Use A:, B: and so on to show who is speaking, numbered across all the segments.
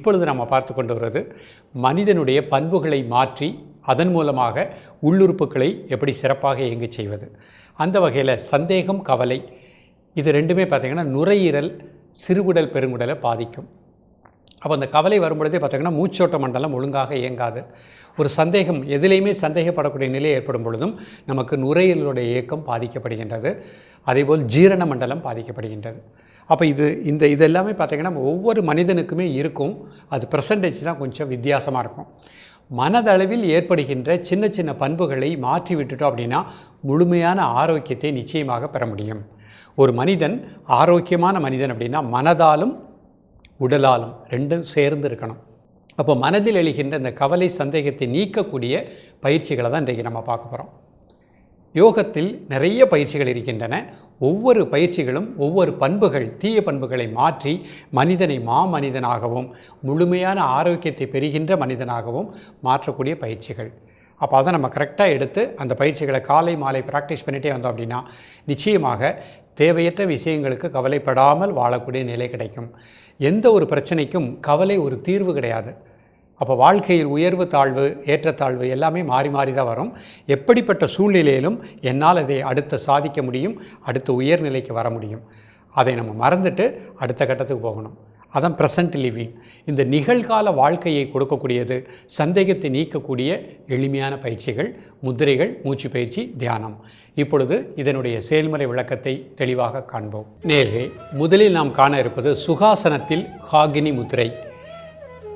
A: இப்பொழுது நம்ம பார்த்து கொண்டு வருவது மனிதனுடைய பண்புகளை மாற்றி அதன் மூலமாக உள்ளுறுப்புகளை எப்படி சிறப்பாக இயங்கச் செய்வது. அந்த வகையில் சந்தேகம் கவலை இது ரெண்டுமே பார்த்திங்கன்னா நுரையீரல் சிறுகுடல் பெருங்குடலை பாதிக்கும். அப்போ அந்த கவலை வரும்பொழுதே பார்த்திங்கன்னா மூச்சோட்ட மண்டலம் ஒழுங்காக இயங்காது. ஒரு சந்தேகம் எதிலையுமே சந்தேகப்படக்கூடிய நிலை ஏற்படும் பொழுதும் நமக்கு நுரையீரலுடைய இயக்கம் பாதிக்கப்படுகின்றது. அதேபோல் ஜீரண மண்டலம் பாதிக்கப்படுகின்றது. அப்போ இது இந்த இது எல்லாமே பார்த்திங்கன்னா ஒவ்வொரு மனிதனுக்குமே இருக்கும். அது பர்சன்டேஜ் தான் கொஞ்சம் வித்தியாசமாக இருக்கும். மனதளவில் ஏற்படுகின்ற சின்ன சின்ன பண்புகளை மாற்றி விட்டுட்டோம் அப்படின்னா முழுமையான ஆரோக்கியத்தை நிச்சயமாக பெற முடியும். ஒரு மனிதன் ஆரோக்கியமான மனிதன் அப்படின்னா மனதாலும் உடலாலும் ரெண்டும் சேர்ந்து இருக்கணும். அப்போ மனதில் எழுகின்ற இந்த கவலை சந்தேகத்தை நீக்கக்கூடிய பயிற்சிகளை தான் இன்றைக்கு நம்ம பார்க்க போகிறோம் யோகத்தில் நிறைய பயிற்சிகள் இருக்கின்றன. ஒவ்வொரு பயிற்சிகளும் ஒவ்வொரு பண்புகள் தீய பண்புகளை மாற்றி மனிதனை மாமனிதனாகவும் முழுமையான ஆரோக்கியத்தை பெறுகின்ற மனிதனாகவும் மாற்றக்கூடிய பயிற்சிகள். அப்போ அதை நம்ம கரெக்டாக எடுத்து அந்த பயிற்சிகளை காலை மாலை ப்ராக்டிஸ் பண்ணிகிட்டே வந்தோம் அப்படின்னா நிச்சயமாக தேவையற்ற விஷயங்களுக்கு கவலைப்படாமல் வாழக்கூடிய நிலை கிடைக்கும். எந்த ஒரு பிரச்சனைக்கும் கவலை ஒரு தீர்வு கிடையாது. அப்போ வாழ்க்கையில் உயர்வு தாழ்வு ஏற்றத்தாழ்வு எல்லாமே மாறி மாறி தான் வரும். எப்படிப்பட்ட சூழ்நிலையிலும் என்னால் அதை அடுத்து சாதிக்க முடியும் அடுத்த உயர்நிலைக்கு வர முடியும். அதை நம்ம மறந்துட்டு அடுத்த கட்டத்துக்கு போகணும். அதான் ப்ரெசன்ட் லிவிங் இந்த நிகழ்கால வாழ்க்கையை கொடுக்கக்கூடியது சந்தேகத்தை நீக்கக்கூடிய எளிமையான பயிற்சிகள் முதிரைகள் மூச்சு பயிற்சி தியானம். இப்பொழுது இதனுடைய செயல்முறை விளக்கத்தை தெளிவாக காண்போம். நேர்களே முதலில் நாம் காண இருப்பது சுகாசனத்தில் ஹாகினி முத்திரை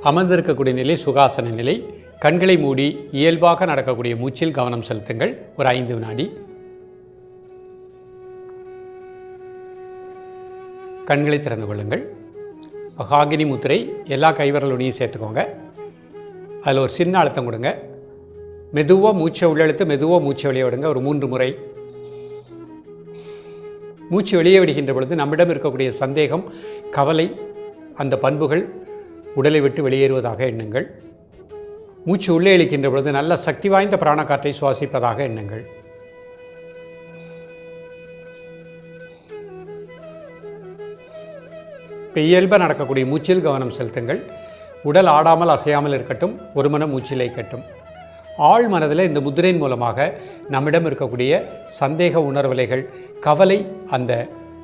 A: அமர்ந்திருக்கக்கூடிய நிலை சுகாசன நிலை. கண்களை மூடி இயல்பாக நடக்கக்கூடிய மூச்சில் கவனம் செலுத்துங்கள். ஒரு ஐந்து வினாடி. கண்களை திறந்து கொள்ளுங்கள். ஹாகினி முத்திரை எல்லா கைவிரலுடையும் சேர்த்துக்கோங்க. அதில் ஒரு சின்ன அழுத்தம் கொடுங்க. மெதுவாக மூச்சை உள்ளெழுத்து மெதுவாக மூச்சை வெளியே விடுங்க. ஒரு மூன்று முறை. மூச்சு வெளியே விடுகின்ற பொழுது நம்மிடம் இருக்கக்கூடிய சந்தேகம் கவலை அந்த பண்புகள் உடலை விட்டு வெளியேறுவதாக எண்ணுங்கள். மூச்சு உள்ளே இழுக்கின்ற பொழுது நல்ல சக்தி வாய்ந்த பிராணக்காற்றை சுவாசிப்பதாக எண்ணுங்கள். இப்போ இயல்பாக நடக்கக்கூடிய மூச்சில் கவனம் செலுத்துங்கள். உடல் ஆடாமல் அசையாமல் இருக்கட்டும் ஒரு மனம் மூச்சிலை கட்டும். ஆழ் மனதில் இந்த முத்திரையின் மூலமாக நம்மிடம் இருக்கக்கூடிய சந்தேக உணர்வலைகள் கவலை அந்த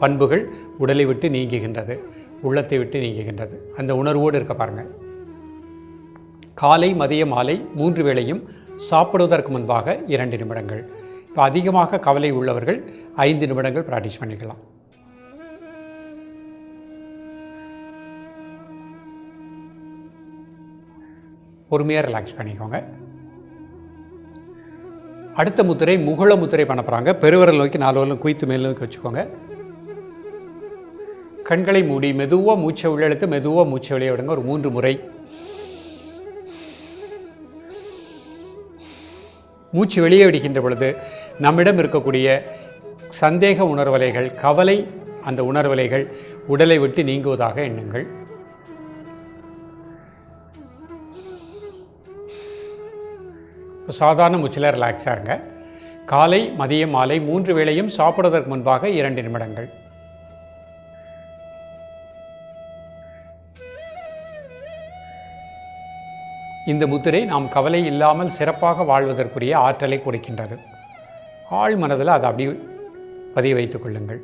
A: பண்புகள் உடலை விட்டு நீங்குகின்றது. உள்ளத்தை விட்டு நீங்குகின்றது. அந்த உணர்வோடு இருக்க பாருங்கள். காலை மதிய மாலை மூன்று வேளையும் சாப்பிடுவதற்கு முன்பாக இரண்டு நிமிடங்கள். இப்போ அதிகமாக கவலை உள்ளவர்கள் ஐந்து நிமிடங்கள் ப்ராக்டிஸ் பண்ணிக்கலாம். பொறுமையாக ரிலாக்ஸ் பண்ணிக்கோங்க. அடுத்த முத்திரை முகுள முத்திரை பண்ண போகிறாங்க பெருவரல் நோக்கி நாலு வரலும் குய்த்து மேலும் வச்சுக்கோங்க. கண்களை மூடி மெதுவாக மூச்சை உள்ளெழுத்து மெதுவாக மூச்சை வெளியே விடுங்க. ஒரு மூன்று முறை. மூச்சு வெளியே விடுகின்ற பொழுது நம்மிடம் இருக்கக்கூடிய சந்தேக உணர்வலைகள் கவலை அந்த உணர்வலைகள் உடலை விட்டு நீங்குவதாக எண்ணுங்கள். சாதாரண மூச்சில் ரிலாக்ஸாக இருங்க. காலை மதியம் மாலை மூன்று வேளையும் சாப்பிடுவதற்கு முன்பாக இரண்டு நிமிடங்கள். இந்த முத்திரை நாம் கவலை இல்லாமல் சிறப்பாக வாழ்வதற்குரிய ஆற்றலை கொடுக்கின்றது. ஆழ் மனதில் அதை அப்படி பதிய வைத்துக் கொள்ளுங்கள்.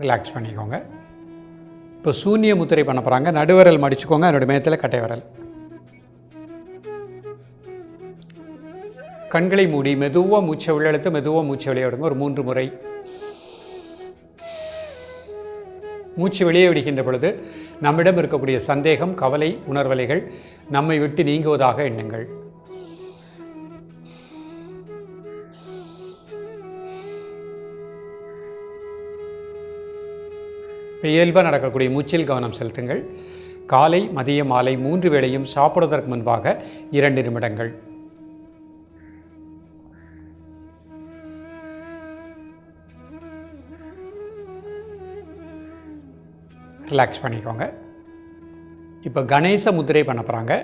A: ரிலாக்ஸ் பண்ணிக்கோங்க. இப்போ சூன்ய முத்திரை பண்ண போகிறாங்க நடுவரல் மடிச்சுக்கோங்க. அதனுடைய மேத்தில் கட்டை வரல். கண்களை மூடி மெதுவாக மூச்சை உள்ளெழுத்து மெதுவாக மூச்சை விளையாடுங்க ஒரு மூன்று முறை. மூச்சு வெளியே விடுகின்ற பொழுது நம்மிடம் இருக்கக்கூடிய சந்தேகம் கவலை உணர்வலைகள் நம்மை விட்டு நீங்குவதாக எண்ணுங்கள். இயல்பாக நடக்கக்கூடிய மூச்சில் கவனம் செலுத்துங்கள். காலை மதியம் மாலை மூன்று வேளையும் சாப்பிடுவதற்கு முன்பாக இரண்டு நிமிடங்கள். ரிலாக்ஸ் பண்ணிக்கோங்க. இப்போ கணேச முத்திரை பண்ண போகிறாங்க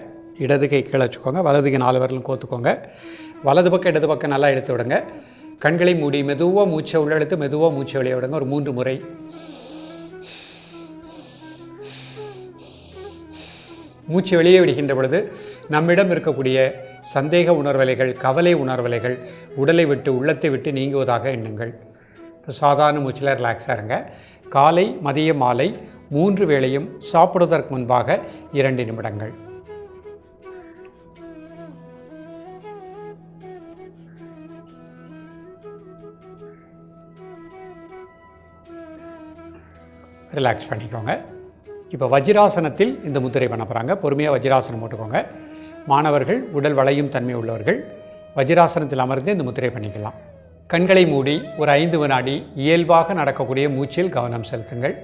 A: இடது கை கீழே வச்சுக்கோங்க. வலது கை நாலு வரலும் கோத்துக்கோங்க. வலது பக்கம் இடது பக்கம் நல்லா எடுத்து விடுங்க. கண்களை மூடி மெதுவாக மூச்சை உள்ளெழுத்து மெதுவாக மூச்சை வெளியே விடுங்க. ஒரு மூன்று முறை. மூச்சு வெளியே விடுகின்ற பொழுது நம்மிடம் இருக்கக்கூடிய சந்தேக உணர்வலைகள் கவலை உணர்வலைகள் உடலை விட்டு உள்ளத்தை விட்டு நீங்குவதாக எண்ணுங்கள். இப்போ சாதாரண மூச்சில் ரிலாக்ஸாக இருங்க. காலை மதிய மாலை மூன்று வேளையும் சாப்பிடுவதற்கு முன்பாக இரண்டு நிமிடங்கள். ரிலாக்ஸ் பண்ணிக்கோங்க. இப்போ வஜ்ராசனத்தில் இந்த முத்திரை பண்ண போகிறாங்க பொறுமையாக வஜ்ராசனம் போட்டுக்கோங்க. மாணவர்கள் உடல் வளையும் தன்மை உள்ளவர்கள் வஜ்ராசனத்தில் அமர்ந்து இந்த முத்திரை பண்ணிக்கலாம். கண்களை மூடி ஒரு ஐந்து வினாடி இயல்பாக நடக்கக்கூடிய மூச்சில் கவனம் செலுத்துங்கள்.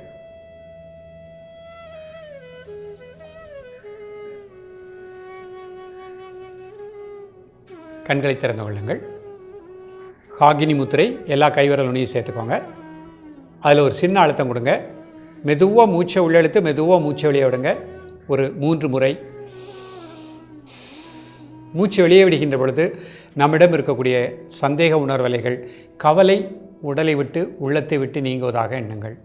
A: கண்களை திறந்து கொள்ளுங்கள். ஹாகினி முத்திரை எல்லா கைவிரல் நுனியும் சேர்த்துக்கோங்க. அதில் ஒரு சின்ன அழுத்தம் கொடுங்க. மெதுவாக மூச்சை உள்ளெழுத்து மெதுவாக மூச்சை வெளியே விடுங்க. ஒரு மூன்று முறை. மூச்சு வெளியே விடுகின்ற பொழுது நம்மிடம் இருக்கக்கூடிய சந்தேக உணர்வலைகள் கவலை உடலை விட்டு உள்ளத்தை விட்டு நீங்குவதாக எண்ணுங்கள்.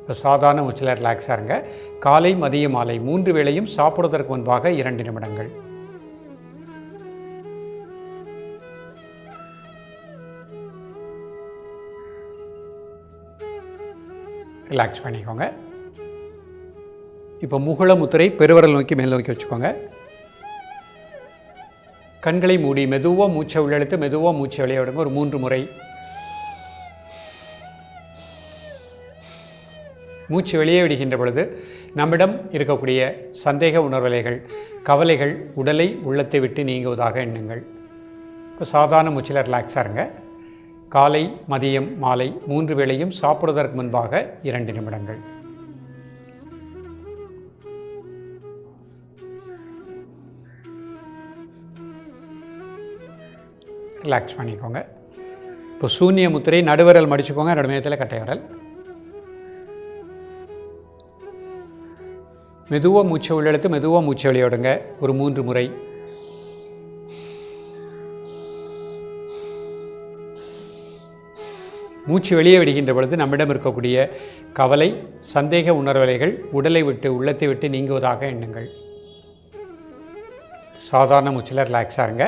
A: இப்போ சாதாரண மூச்சில் ரிலாக்ஸாக இருங்க. காலை மதிய மாலை மூன்று வேளையும் சாப்பிடுவதற்கு முன்பாக இரண்டு நிமிடங்கள். ரிலாக்ஸ் பண்ணிக்கோங்க. இப்போ முகுள முத்திரை பெருவரல் நோக்கி மேல் நோக்கி வச்சுக்கோங்க. கண்களை மூடி மெதுவாக மூச்சை உள்ளெழுத்து மெதுவாக மூச்சை வெளியே விடுங்க. ஒரு மூன்று முறை. மூச்சு வெளியே விடுகின்ற பொழுது நம்மிடம் இருக்கக்கூடிய சந்தேக உணர்வலைகள் கவலைகள் உடலை உள்ளத்தை விட்டு நீங்குவதாக எண்ணுங்கள். இப்போ சாதாரண மூச்சில் ரிலாக்ஸாக இருங்க. காலை மதியம் மாலை மூன்று வேளையும் சாப்பிடுவதற்கு முன்பாக இரண்டு நிமிடங்கள். ரிலாக்ஸ் பண்ணிக்கோங்க. இப்போ சூன்ய முத்திரை நடுவரல் மடிச்சுக்கோங்க. நடுமையத்தில் கட்டை விரல் மெதுவாக மூச்சை உள்ளெழுத்து மெதுவாக மூச்சை விளையாடுங்க ஒரு மூன்று முறை. மூச்சு வெளியே விடுகின்ற பொழுது நம்மிடம் இருக்கக்கூடிய கவலை சந்தேக உணர்வலைகள் உடலை விட்டு உள்ளத்தை விட்டு நீங்குவதாக எண்ணுங்கள். சாதாரண மூச்சில் ரிலாக்ஸாக இருங்க.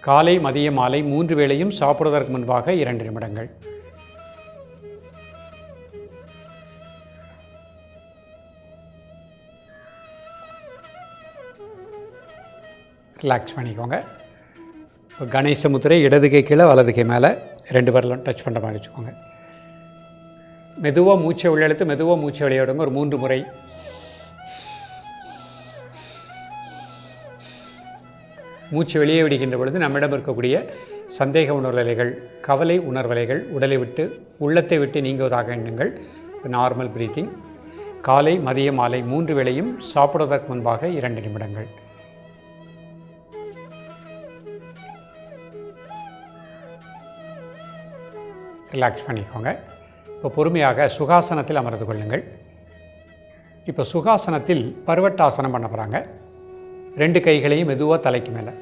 A: காலை மதிய மாலை மூன்று வேளையும் சாப்பிடுவதற்கு முன்பாக இரண்டு நிமிடங்கள். ரிலாக்ஸ் பண்ணிக்கோங்க. இப்போ கணேச முத்திரை கீழே வலதுகை மேலே. ரெண்டு பேரிலும் டச் பண்ணுற மாதிரி வச்சுக்கோங்க. மெதுவாக மூச்சை உள்ளெழுத்து மெதுவாக மூச்சை விளையாடுங்க ஒரு மூன்று முறை. மூச்சு வெளியே விடுகின்ற பொழுது நம்மிடம் இருக்கக்கூடிய சந்தேக உணர்வலைகள் கவலை உணர்வலைகள் உடலை விட்டு உள்ளத்தை விட்டு நீங்குவதாக எண்ணுங்கள். நார்மல் பிரீத்திங் காலை மதிய மாலை மூன்று வேளையும் சாப்பிடுவதற்கு முன்பாக இரண்டு நிமிடங்கள். ரிலாக்ஸ் பண்ணிக்கோங்க. இப்போ பொறுமையாக சுகாசனத்தில் அமர்ந்து கொள்ளுங்கள். இப்போ சுகாசனத்தில் பருவட்டாசனம் பண்ண போகிறாங்க ரெண்டு கைகளையும் மெதுவாக தலைக்கு மேலே.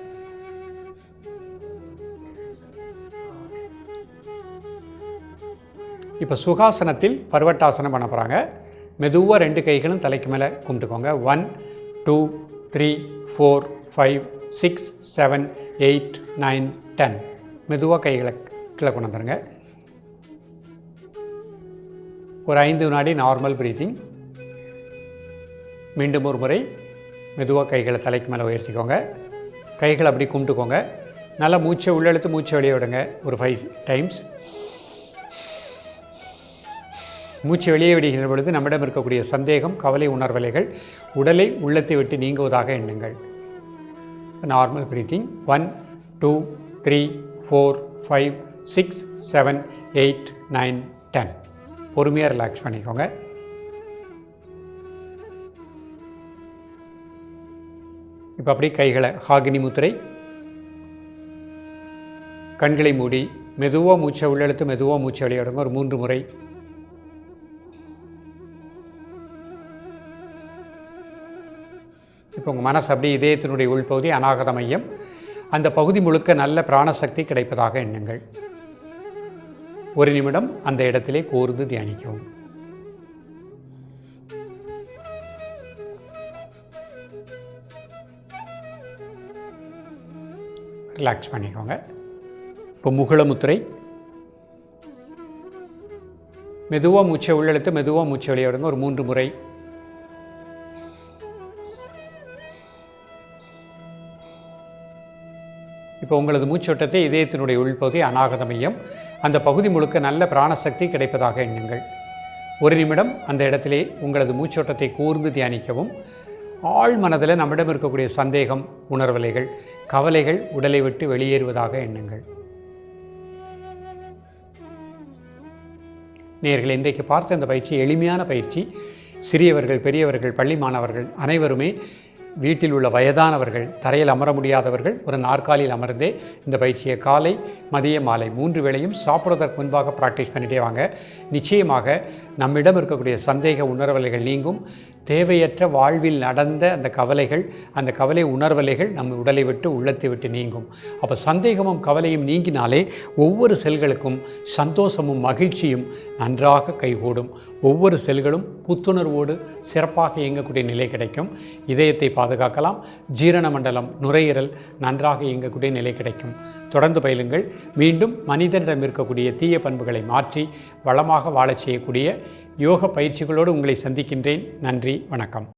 A: இப்போ சுகாசனத்தில் பருவட்டாசனம் பண்ண போகிறாங்க மெதுவாக ரெண்டு கைகளும் தலைக்கு மேலே கும்பிட்டுக்கோங்க. One two three four five six seven eight nine ten மெதுவாக கைகளை கீழே கொண்டு வந்துடுங்க ஒரு ஐந்து வினாடி நார்மல் ப்ரீத்திங் மீண்டும் ஒரு முறை மெதுவாக கைகளை தலைக்கு மேலே உயர்த்திக்கோங்க. கைகளை அப்படி கும்பிட்டுக்கோங்க. நல்லா மூச்சை உள்ளெழுத்து மூச்சை வெளியே விடுங்க. ஒரு ஃபைவ் டைம்ஸ் மூச்சு வெளியே விடுகின்ற பொழுது நம்மிடம் இருக்கக்கூடிய சந்தேகம் கவலை உணர்வலைகள் உடலை உள்ளத்தை விட்டு நீங்குவதாக எண்ணுங்கள். Normal breathing one two three four five six seven eight nine ten பொறுமையாக ரிலாக்ஸ் பண்ணிக்கோங்க. இப்போ அப்படியே கைகளை ஹாகினி முத்திரை. கண்களை மூடி மெதுவாக மூச்சை உள்ளெழுத்து மெதுவாக மூச்சை விளையாடுங்க. ஒரு மூன்று முறை. இப்போ உங்கள் மனசு அப்படியே இதயத்தினுடைய உள்பகுதி அநாகத மையம். அந்த பகுதி முழுக்க நல்ல பிராணசக்தி கிடைப்பதாக எண்ணுங்கள். ஒரு நிமிடம் அந்த இடத்திலே கூர்ந்து தியானிக்கவும். ரிலாக்ஸ் பண்ணிக்கோங்க. இப்போ முகுளமுத்துரை மெதுவாக மூச்சை உள்ளெழுத்து மெதுவாக மூச்சை வெளியிடுங்க ஒரு மூன்று முறை இப்போ உங்களது மூச்சோட்டத்தை இதயத்தினுடைய உள்பகுதி அநாகத மையம் அந்த பகுதி முழுக்க நல்ல பிராணசக்தி கிடைப்பதாக எண்ணுங்கள். ஒரு நிமிடம் அந்த இடத்திலே உங்களது மூச்சோட்டத்தை கூர்ந்து தியானிக்கவும். ஆழ் மனதில் நம்மிடம் இருக்கக்கூடிய சந்தேகம் உணர்வலைகள் கவலைகள் உடலை விட்டு வெளியேறுவதாக எண்ணுங்கள். நேர்கள் இன்றைக்கு பார்த்த இந்த பயிற்சி எளிமையான பயிற்சி. சிறியவர்கள் பெரியவர்கள் பள்ளி மாணவர்கள் அனைவருமே வீட்டில் உள்ள வயதானவர்கள் தரையில் அமர முடியாதவர்கள் ஒரு நாற்காலியில் அமர்ந்தே இந்த பயிற்சியை காலை மதிய மாலை மூன்று வேளையும் சாப்பிடுவதற்கு முன்பாக ப்ராக்டிஸ் பண்ணிட்டே வாங்க. நிச்சயமாக நம்மிடம் இருக்கக்கூடிய சந்தேக உணர்வலைகள் நீங்கும். தேவையற்ற வாழ்வில் நடந்த அந்த கவலைகள் அந்த கவலை உணர்வலைகள் நம்ம உடலை விட்டு உள்ளத்தை விட்டு நீங்கும். அப்போ சந்தேகமும் கவலையும் நீங்கினாலே ஒவ்வொரு செல்களுக்கும் சந்தோஷமும் மகிழ்ச்சியும் நன்றாக கைகூடும். ஒவ்வொரு செல்களும் புத்துணர்வோடு சிறப்பாக இயங்கக்கூடிய நிலை கிடைக்கும். இதயத்தை பாதுகாக்கலாம். ஜீரண மண்டலம் நுரையீரல் நன்றாக இயங்கக்கூடிய நிலை கிடைக்கும். தொடர்ந்து பயிலுங்கள். மீண்டும் மனிதனிடம் இருக்கக்கூடிய தீய பண்புகளை மாற்றி வளமாக வாழச் செய்யக்கூடிய யோக பயிற்சிகளோடு உங்களை சந்திக்கின்றேன். நன்றி வணக்கம்.